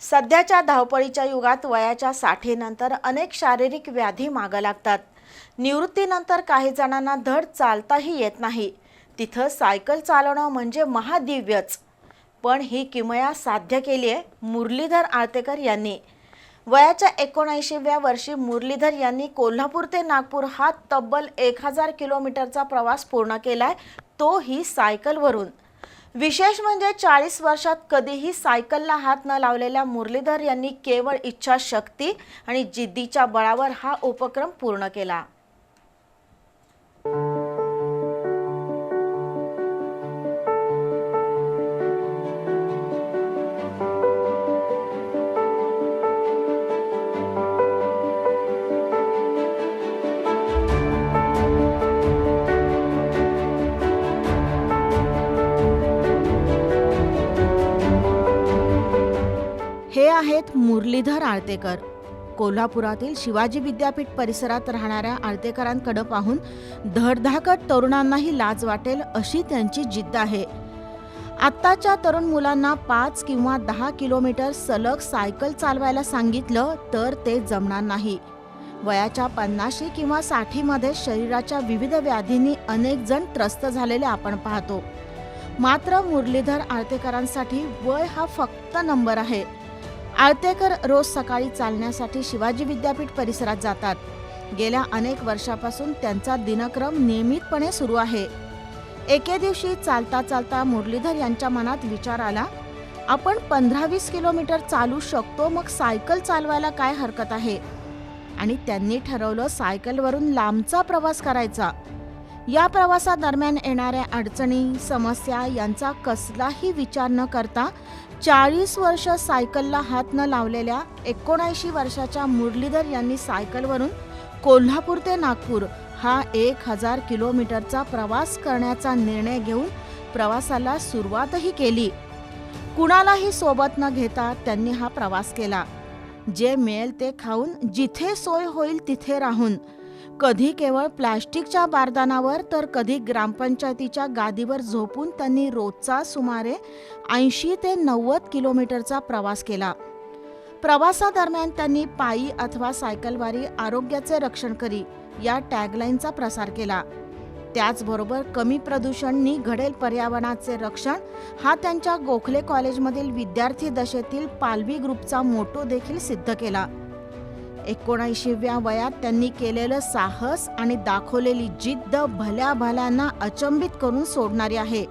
सध्याच्या धावपळीच्या युगात वयाच्या साठीनंतर अनेक शारीरिक व्याधी मागं लागतात. निवृत्तीनंतर काही जणांना धड चालताही येत नाही. तिथं सायकल चालवणं म्हणजे महादिव्यच. पण ही किमया साध्य केली आहे मुरलीधर आळतेकर यांनी. वयाच्या एकोणऐंशीव्या वर्षी मुरलीधर यांनी कोल्हापूर ते नागपूर हा तब्बल एक हजार किलोमीटरचा प्रवास पूर्ण केला आहे तोही सायकलवरून. विशेष म्हणजे चाळीस वर्षात कधीही सायकलला हात न लावलेल्या मुरलीधर यांनी केवळ इच्छाशक्ती आणि जिद्दीच्या बळावर हा उपक्रम पूर्ण केला. हे आहेत मुरलीधर आळतेकर. कोल्हापुरातील शिवाजी विद्यापीठ परिसरात राहणाऱ्या आळतेकरांकडे पाहून धडधाकट तरुणांनाही लाज वाटेल अशी त्यांची जिद्द आहे. आत्ताच्या तरुण मुलांना पाच किंवा दहा किलोमीटर सलग सायकल चालवायला सांगितलं तर ते जमणार नाही. वयाच्या पन्नाशी किंवा साठीमध्ये शरीराच्या विविध व्याधींनी अनेक जण त्रस्त झालेले आपण पाहतो. मात्र मुरलीधर आळतेकरांसाठी वय हा फक्त नंबर आहे. आळतेकर रोज सकाळी चालण्यासाठी शिवाजी विद्यापीठ परिसरात जातात. गेल्या अनेक वर्षापासून त्यांचा दिनक्रम नियमितपणे सुरू आहे. एके दिवशी चालता चालता मुरलीधर यांच्या मनात विचार आला आपण पंधरा वीस किलोमीटर चालू शकतो मग सायकल चालवायला काय हरकत आहे? आणि त्यांनी ठरवलं सायकलवरून लांबचा प्रवास करायचा. या प्रवासादरम्यान येणाऱ्या अडचणी समस्या यांचा कसलाही विचार न करता चाळीस वर्ष सायकलला हात न लावलेल्या एकोणऐंशी वर्षाच्या मुरलीधर यांनी सायकलवरून कोल्हापूर ते नागपूर हा एक हजार किलोमीटरचा प्रवास करण्याचा निर्णय घेऊन प्रवासाला सुरुवातही केली. कुणालाही सोबत न घेता त्यांनी हा प्रवास केला. जे मिळेल ते खाऊन जिथे सोय होईल तिथे राहून कधी केवळ प्लॅस्टिकच्या बारदानावर तर कधी ग्रामपंचायतीच्या गादीवर झोपून त्यांनी रोजचा सुमारे ऐंशी ते नव्वद किलोमीटरचा प्रवास केला. प्रवासादरम्यान त्यांनी पायी अथवा सायकलवारी आरोग्याचे रक्षण करी या टॅगलाईनचा प्रसार केला. त्याचबरोबर कमी प्रदूषणनी घडेल पर्यावरणाचे रक्षण हा त्यांच्या गोखले कॉलेजमधील विद्यार्थी दशेतील पालवी ग्रुपचा मोटो देखील सिद्ध केला. एकोणऐंशीव्या वयात त्यांनी केलेलं साहस आणि दाखवलेली जिद्द भल्या भल्यांना अचंबित करून सोडणारी आहे.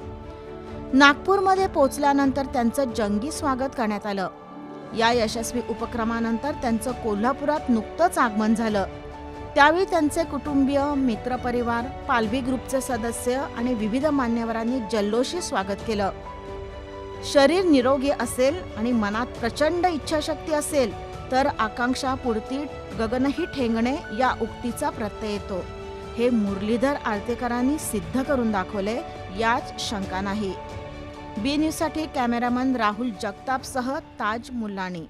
नागपूरमध्ये पोचल्यानंतर त्यांचं जंगी स्वागत करण्यात आलं. या यशस्वी उपक्रमानंतर त्यांचं कोल्हापुरात नुकतंच आगमन झालं. त्यावेळी त्यांचे कुटुंबीय मित्रपरिवार पालवी ग्रुपचे सदस्य आणि विविध मान्यवरांनी जल्लोषी स्वागत केलं. शरीर निरोगी असेल आणि मनात प्रचंड इच्छाशक्ती असेल तर आकांक्षा पुरती गगनही ठेंगणे या उक्तीचा प्रत्यय येतो. हे मुरलीधर आळतेकरांनी सिद्ध करून दाखवले याच शंका नाही. बी न्यूजसाठी कॅमेरामन राहुल जगतापसह ताज मुल्लाणी